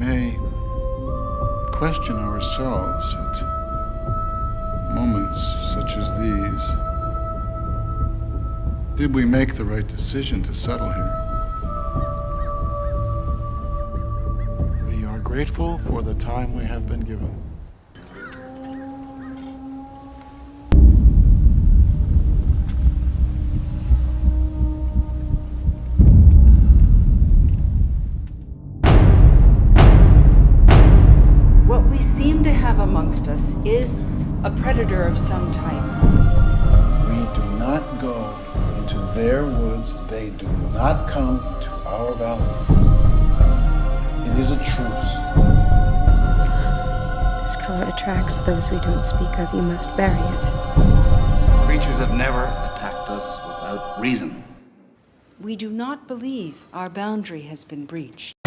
may question ourselves at moments such as these. Did we make the right decision to settle here? We are grateful for the time we have been given. Amongst us is a predator of some type. We do not go into their woods. They do not come to our valley. It is a truce. This color attracts those we don't speak of. You must bury it. Creatures have never attacked us without reason. We do not believe our boundary has been breached.